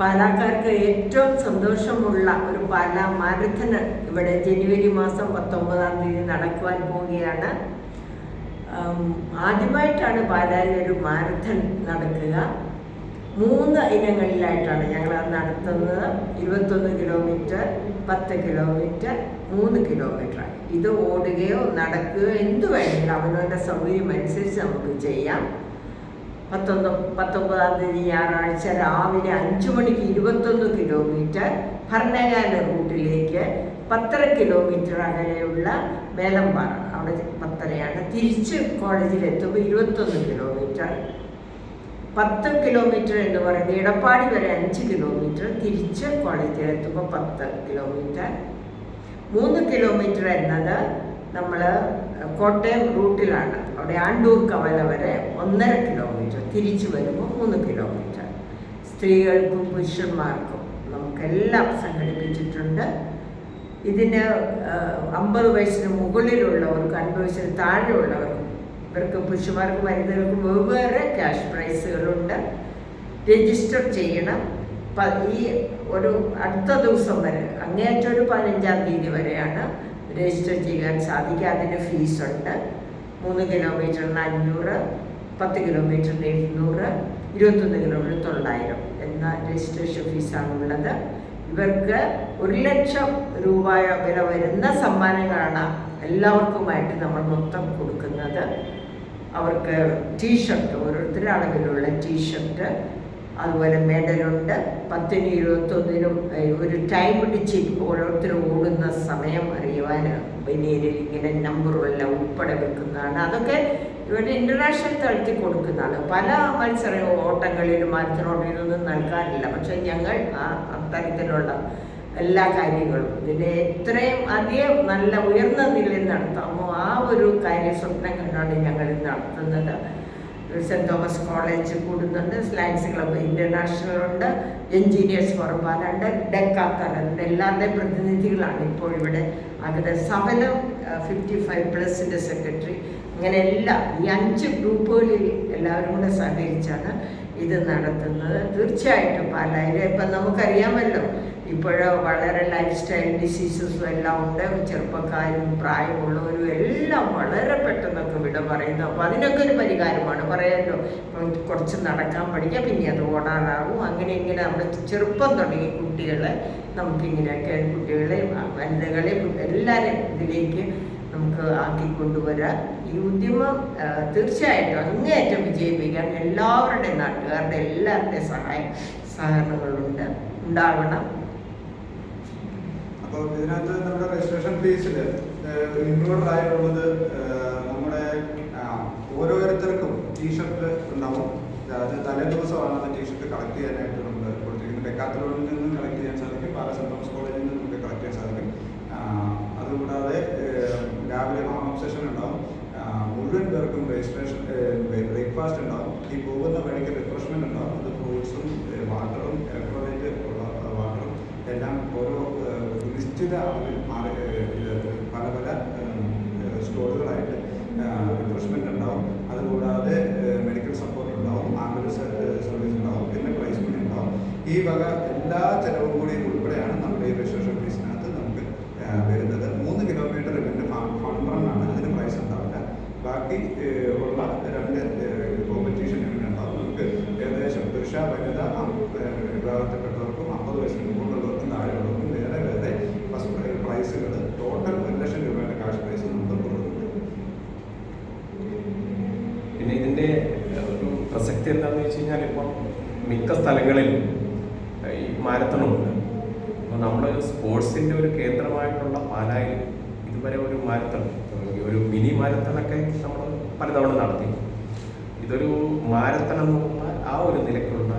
പാലാക്കാർക്ക് ഏറ്റവും സന്തോഷമുള്ള ഒരു പാല മാരത്തൺ ഇവിടെ ജനുവരി മാസം പത്തൊമ്പതാം തീയതി നടക്കുവാൻ പോവുകയാണ്. ആദ്യമായിട്ടാണ് പാലായിൽ ഒരു മാരത്തൺ നടക്കുക. മൂന്ന് ഇനങ്ങളിലായിട്ടാണ് ഞങ്ങൾ അത് നടത്തുന്നത്. ഇരുപത്തൊന്ന് കിലോമീറ്റർ പത്ത് കിലോമീറ്റർ മൂന്ന് കിലോമീറ്റർ. ഇത് ഓടുകയോ നടക്കുകയോ എന്ത് വേണമെങ്കിലും അവനവന്റെ സൗകര്യം അനുസരിച്ച് നമുക്ക് ചെയ്യാം. പത്തൊമ്പത് പത്തൊമ്പതാം തീയതി ഞായറാഴ്ച രാവിലെ അഞ്ചു മണിക്ക് ഇരുപത്തൊന്ന് കിലോമീറ്റർ ഭരണകാല റൂട്ടിലേക്ക് പത്തര കിലോമീറ്റർ അകലെയുള്ള മേലമ്പാറ അവിടെ പത്തരയാണ്. തിരിച്ച് കോളേജിലെത്തുമ്പോൾ ഇരുപത്തൊന്ന് കിലോമീറ്റർ പത്ത് കിലോമീറ്റർ എന്ന് പറയുന്നത് ഇടപ്പാടി വരെ അഞ്ച് കിലോമീറ്റർ തിരിച്ച് കോളേജിലെത്തുമ്പോൾ പത്ത് കിലോമീറ്റർ മൂന്ന് കിലോമീറ്റർ എന്നത് നമ്മൾ കോട്ടയം റൂട്ടിലാണ്. അവിടെ ആണ്ടൂർ കവല വരെ ഒന്നര കിലോമീറ്റർ തിരിച്ചു വരുമ്പോൾ മൂന്ന് കിലോമീറ്റർ സ്ത്രീകൾക്കും പുരുഷന്മാർക്കും നമുക്കെല്ലാം സംഘടിപ്പിച്ചിട്ടുണ്ട്. ഇതിന് അമ്പത് വയസ്സിന് മുകളിലുള്ളവർക്ക് അൻപത് വയസ്സിന് താഴെയുള്ളവർക്കും ഇവർക്ക് പുരുഷന്മാർക്കും വനിതകൾക്കും വെവ്വേറെ ക്യാഷ് പ്രൈസുകളുണ്ട്. രജിസ്റ്റർ ചെയ്യണം. ഈ ഒരു അടുത്ത ദിവസം വരെ അങ്ങേറ്റൊരു പതിനഞ്ചാം തീയതി വരെയാണ് രജിസ്റ്റർ ചെയ്യാൻ സാധിക്കും. അതിന് ഫീസുണ്ട് മൂന്ന് കിലോമീറ്ററിന് അഞ്ഞൂറ് പത്ത് കിലോമീറ്ററിന് എഴുന്നൂറ് ഇരുപത്തൊന്ന് കിലോമീറ്റർ തൊള്ളായിരം എന്ന രജിസ്ട്രേഷൻ ഫീസാണ് ഉള്ളത്. ഇവർക്ക് ഒരു ലക്ഷം രൂപ വില വരുന്ന സമ്മാനങ്ങളാണ് എല്ലാവർക്കുമായിട്ട് നമ്മൾ മൊത്തം കൊടുക്കുന്നത്. അവർക്ക് ടീഷർട്ട് ഓരോരുത്തരുടെ അളവിലുള്ള ടീഷർട്ട് അതുപോലെ മെഡലുണ്ട്. പത്തിന് ഇരുപത്തൊന്നിനും ഒരു ടൈം ഇടിച്ച് ഓരോരുത്തർ ഓടുന്ന സമയം അറിയുവാൻ ബനിയനിൽ ഇങ്ങനെ നമ്പറുള്ള ഉൾപ്പെടെ വെക്കുന്നതാണ്. അതൊക്കെ ഇവിടെ ഇന്റർനാഷണൽ തലത്തിൽ കൊടുക്കുന്നതാണ്. പല മത്സര ഓട്ടങ്ങളിലും മത്സരോട്ടങ്ങളിലൊന്നും നൽകാറില്ല പക്ഷെ ഞങ്ങൾ ആ അത്തരത്തിലുള്ള എല്ലാ കാര്യങ്ങളും ഇതിന്റെ എത്രയും അധികം നല്ല ഉയർന്ന നിലയിൽ നടത്താമോ ആ ഒരു കാര്യ സ്വപ്നം കണ്ടാണ് ഞങ്ങൾ നടത്തുന്നത്. സെന്റ് തോമസ് കോളേജ് കൂടുന്നുണ്ട്. സ്ലയൻസ് ക്ലബ്ബ് ഇന്റർനാഷണൽ ഉണ്ട്. എൻജിനീയേഴ്സ് ഫോറം പാലുണ്ട്. ഡെക്കാത്തലുണ്ട് എല്ലാവരുടെയും പ്രതിനിധികളാണ് ഇപ്പോൾ ഇവിടെ. അങ്ങനെ സഫലം ഫിഫ്റ്റി ഫൈവ് പ്ലസിന്റെ സെക്രട്ടറി അങ്ങനെ എല്ലാം ഈ അഞ്ച് ഗ്രൂപ്പുകളിൽ എല്ലാവരും കൂടെ സഹകരിച്ചാണ്. ഇത് നടത്തുന്നത് തീർച്ചയായിട്ടും പലരും ഇപ്പം നമുക്കറിയാമല്ലോ ഇപ്പോഴോ വളരെ ലൈഫ് സ്റ്റൈൽ ഡിസീസസും എല്ലാം ഉണ്ട്. ചെറുപ്പക്കാരും പ്രായമുള്ളവരും എല്ലാം വളരെ പെട്ടെന്നൊക്കെ വിട പറയുന്നു. അപ്പോൾ അതിനൊക്കെ ഒരു പരിഹാരമാണ്. പറയാമല്ലോ കുറച്ച് നടക്കാൻ പഠിക്കുക പിന്നെ അത് ഓടാനാകും അങ്ങനെ ഇങ്ങനെ നമ്മുടെ ചെറുപ്പം തുടങ്ങി കുട്ടികളെ നമുക്കിങ്ങനെയൊക്കെ കുട്ടികളെ വനിതകളെ എല്ലാവരും ഇതിലേക്ക് നമുക്ക് ആക്കിക്കൊണ്ടുവരാൻ ഈ ഉദ്യമം തീർച്ചയായിട്ടും അങ്ങേയറ്റം വിജയിപ്പിക്കാൻ എല്ലാവരുടെയും നാട്ടുകാരുടെ എല്ലാവരുടെയും സഹായം സഹകരണങ്ങളുണ്ട്. ഉണ്ടാവണം. അപ്പോൾ ഇതിനകത്ത് നമ്മുടെ രജിസ്ട്രേഷൻ ഫീസിൽ ഇൻക്ലൂഡ് ആയിട്ടുള്ളത് നമ്മുടെ ഓരോരുത്തർക്കും ടീഷർട്ട് ഉണ്ടാവും. അതായത് തലേ ദിവസമാണ് അത് ടീഷർട്ട് കളക്ട് ചെയ്യാനായിട്ട് നമ്മൾ കൊടുത്തിരിക്കുന്നത്. ഡെക്കാത്തലോണിൽ നിന്നും കളക്ട് ചെയ്യാൻ സാധിക്കും പാല സെന്റ് തോമസ് കോളേജിൽ നിന്നും നമുക്ക് കളക്ട് ചെയ്യാൻ സാധിക്കും. അതുകൂടാതെ രാവിലെ വാമപ്പ് സെഷൻ ഉണ്ടാവും. മുഴുവൻ പേർക്കും രജിസ്ട്രേഷൻ ബ്രേക്ക്ഫാസ്റ്റ് ഉണ്ടാവും. ഈ പോകുന്ന വഴിക്ക് റിഫ്രഷ്മെന്റ് ഉണ്ടാവും. അത് ഫ്രൂട്ട്സും വാട്ടറും ഇലക്ട്രോലൈറ്റ് ഉള്ള വാട്ടറും എല്ലാം ഓരോ നിശ്ചിത അളവിൽ പല പല സ്റ്റോറുകളായിട്ട് റിഫ്രഷ്മെന്റ് ഉണ്ടാവും. അതുകൂടാതെ മെഡിക്കൽ സപ്പോർട്ട് ഉണ്ടാവും. ആംബുലൻസ് സർവീസ് ഉണ്ടാവും. പിന്നെ പ്ലേസ്മെന്റ് ഉണ്ടാവും. ഈ വക എല്ലാ ചെലവും കൂടി ഉൾപ്പെടെയാണ് നമ്മുടെ ഈ രജിസ്ട്രേഷൻ ഏഹ്, ഉള്ള രണ്ട് കോമ്പറ്റീഷൻ ഇവന്റ് ഉണ്ടാവും നമുക്ക് ഏകദേശം പുരുഷ വനിത വിഭാഗത്തിൽപ്പെട്ടവർക്കും അമ്പത് വയസ്സിന് മുകളിലുള്ളവർക്കും താഴെയുള്ളവർക്കും നേരെ വേറെ ഫസ്റ്റ് പ്രൈസുകൾ ടോട്ടൽ ഒരു ലക്ഷം രൂപയുടെ കാഷ് പ്രൈസ് നമുക്ക് കൊടുക്കുന്നുണ്ട്. പിന്നെ ഇതിന്റെ ഒരു പ്രസക്തി എന്താണെന്ന് വെച്ച് കഴിഞ്ഞാൽ ഇപ്പം മിക്ക സ്ഥലങ്ങളിലും ഈ മാരത്തണുണ്ട്. അപ്പോൾ നമ്മൾ സ്പോർട്സിന്റെ ഒരു കേന്ദ്രമായിട്ടുള്ള പാലായിൽ ഇതുവരെ ഒരു മാരത്തൺ ഒരു മിനി മാരത്തണൊക്കെ നമ്മൾ പലതവണ നടത്തി. ഇതൊരു മാരത്തൺ എന്ന് പറഞ്ഞാൽ ആ ഒരു നിലയ്ക്കുള്ള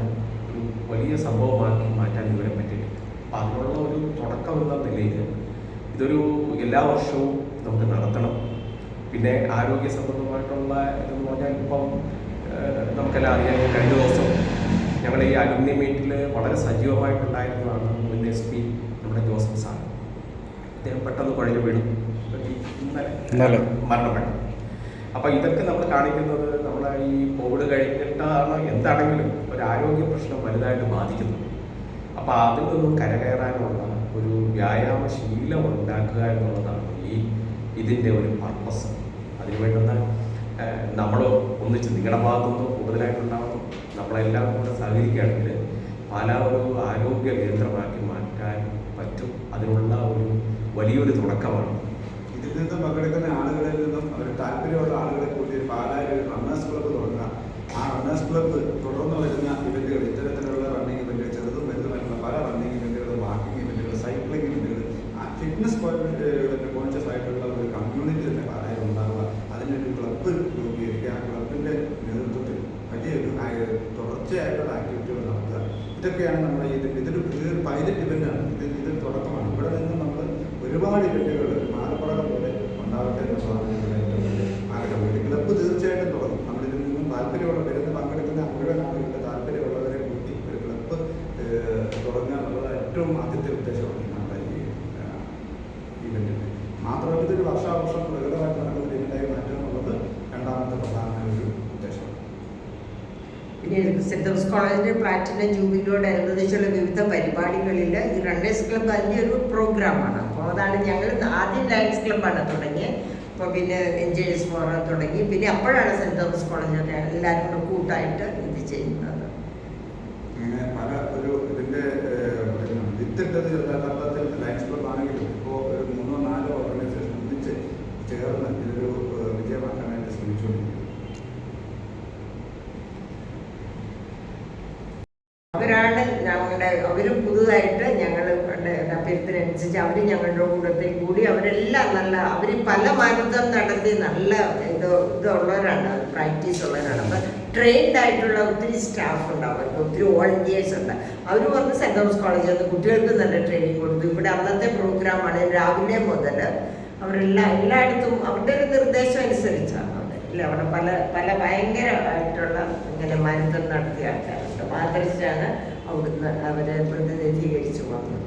ഒരു വലിയ സംഭവമാക്കി മാറ്റാൻ ഇതുവരെ പറ്റിയിട്ടില്ല. അപ്പം അതിനുള്ള ഒരു തുടക്കം എന്ന നിലയിൽ ഇതൊരു എല്ലാ വർഷവും നമുക്ക് നടത്തണം. പിന്നെ ആരോഗ്യ സംബന്ധമായിട്ടുള്ള ഇതെന്ന് പറഞ്ഞാൽ ഇപ്പം നമുക്കെല്ലാം അറിയാം കഴിഞ്ഞ ദിവസം ഞങ്ങൾ ഈ അലുമിനി മീറ്റിൽ വളരെ സജീവമായിട്ടുണ്ടായിരുന്നതാണ് മുൻ എസ് പി നമ്മുടെ ജോസഫ് സാർ അദ്ദേഹം പെട്ടെന്ന് കുഴഞ്ഞു വീണു. ഇന്നലെ. മരണപ്പെട്ടു. അപ്പോൾ ഇതൊക്കെ നമ്മൾ കാണിക്കുന്നത് നമ്മളെ ഈ കോവിഡ് കഴിഞ്ഞിട്ടാണ് എന്താണെങ്കിലും ഒരു ആരോഗ്യ പ്രശ്നം വലുതായിട്ട് ബാധിക്കുന്നു. അപ്പോൾ അതിൽ നിന്നും കരകയറാനുള്ള ഒരു വ്യായാമ ശീലം ഉണ്ടാക്കുക എന്നുള്ളതാണ് ഈ ഇതിന്റെ ഒരു പർപ്പസ് അതിന് വേണ്ടുന്ന നമ്മൾ ഒന്നിച്ച് നിങ്ങളുടെ ഭാഗത്തുനിന്ന് കൂടുതലായിട്ടുണ്ടാവണം നമ്മളെല്ലാം കൂടെ സഹകരിക്കുകയാണെങ്കിൽ പല ഒരു ആരോഗ്യ കേന്ദ്രമാക്കി മാറ്റാൻ പറ്റും. അതിനുള്ള ഒരു വലിയൊരു തുടക്കമാണ് ഇതിൽ നിന്നും പങ്കെടുക്കുന്ന ആളുകളിൽ നിന്നും അവർ താല്പര്യമുള്ള ആളുകളെ കൂട്ടി ഒരു പാലായ ഒരു റണ്ണേഴ്സ് ക്ലബ്ബ് തുടങ്ങുക. ആ റണ്ണേഴ്സ് ക്ലബ്ബ് തുടർന്ന് വരുന്ന ഇവന്റുകൾ ഇത്തരത്തിലുള്ള റണ്ണിങ് ഇവന്റുകൾ ചെറുതും വലുതുമായിട്ടുള്ള പല റണ്ണിങ് ഇവന്റുകൾ വാക്കിംഗ് ഇവന്റുകൾ സൈക്ലിംഗ് ഇവന്റുകൾ ആ ഫിറ്റ്നസ് കോൺഷ്യസ് ആയിട്ടുള്ള ഒരു കമ്മ്യൂണിറ്റി തന്നെ പാലായിൽ ഉണ്ടാവുക. അതിനൊരു ക്ലബ്ബ് രൂപീകരിക്കുക. ആ ക്ലബിന്റെ നേതൃത്വത്തിൽ വലിയൊരു തുടർച്ചയായിട്ടുള്ള ആക്ടിവിറ്റികൾ നടത്തുക. ഇതൊക്കെയാണ് നമ്മുടെ ഇതിൽ ഇതൊരു ഇതൊരു പൈലറ്റ് ഇവന്റാണ് ഇത് ഇത് തുടക്കമാണ്. ഇവിടെ നിന്ന് ഒരുപാട് ഇവന്റുകൾ പോലെ ഉണ്ടാവട്ടെ എന്നുള്ളതാണ് ഞങ്ങളുടെ ഏറ്റവും ഒരു ക്ലബ്ബ് തീർച്ചയായിട്ടും തുടങ്ങും. നമ്മളിതിൽ നിന്നും താല്പര്യമുള്ള വരുന്ന പങ്കെടുക്കുന്ന മുഴുവൻ ആളുകളുടെ താല്പര്യമുള്ളവരെ കൂട്ടി ഒരു ക്ലബ്ബ് തുടങ്ങുക എന്നുള്ളത് ഏറ്റവും ആദ്യത്തെ ഉദ്ദേശമാണ് നമ്മുടെ ഈ ഇവന്റിന്റെ മാത്രമല്ല ഇതൊരു വർഷാവർഷം പ്രകടമായിട്ട് നടക്കുന്ന ഇവന്റായി മാറ്റുക എന്നുള്ളത് രണ്ടാമത്തെ ഉദ്ദേശമാണ് പിന്നെ സെന്റ് തോമസ് കോളേജിന്റെ പ്ലാറ്റിനം വിവിധ പരിപാടികളിൽ ഈ റണ്ണേഴ്സ് ക്ലബ്ബ് അതിന്റെ ഒരു പ്രോഗ്രാമാണ് അപ്പോൾ അതാണ് ഞങ്ങൾ ആദ്യം ഡാൻസ് ക്ലബ്ബാണ് തുടങ്ങിയത് അപ്പോൾ പിന്നെ എൻജിനീയേഴ്സ് ഫോറം തുടങ്ങി. പിന്നെ അപ്പോഴാണ് സെന്റ് തോമസ് കോളേജൊക്കെ എല്ലാവരും കൂടെ കൂട്ടായിട്ട് ഇത് ചെയ്യുന്നത്. അങ്ങനെ പല ഒരു ഇപ്പോൾ ഒരു മൂന്നോ നാലോ ഓർഗനൈസേഷൻ ഒന്നിച്ച് ചേർന്ന് ഇതൊരു അവരും പുതുതായിട്ട് ഞങ്ങൾ അഭ്യർത്ഥനനുസരിച്ച് അവർ ഞങ്ങളുടെ കൂടത്തിൽ കൂടി അവരെല്ലാം നല്ല അവർ പല മാരത്തം നടത്തി നല്ല ഇത് ഇതുള്ളവരാണ് പ്രാക്ടീസ് ഉള്ളവരാണ്. അപ്പം ട്രെയിൻഡ് ആയിട്ടുള്ള ഒത്തിരി സ്റ്റാഫ് ഉണ്ട് അവർക്ക് ഒത്തിരി വോളണ്ടിയേഴ്സ് ഉണ്ട്. അവർ വന്ന് സെന്റ് തോമസ് കോളേജിൽ നിന്ന് കുട്ടികൾക്ക് നല്ല ട്രെയിനിങ് കൊടുത്തു. ഇവിടെ അന്നത്തെ പ്രോഗ്രാമാണ് രാവിലെ മുതൽ അവരെല്ലാം എല്ലായിടത്തും അവരുടെ ഒരു നിർദ്ദേശം അനുസരിച്ചാണ് ഇല്ല അവിടെ പല പല ഭയങ്കരമായിട്ടുള്ള ഇങ്ങനെ മരുന്ന് നടത്തിയ ആൾക്കാരുണ്ട്. ആദർശാണ് അവിടുന്ന് അവരെ പ്രതിനിധീകരിച്ചു വന്നത്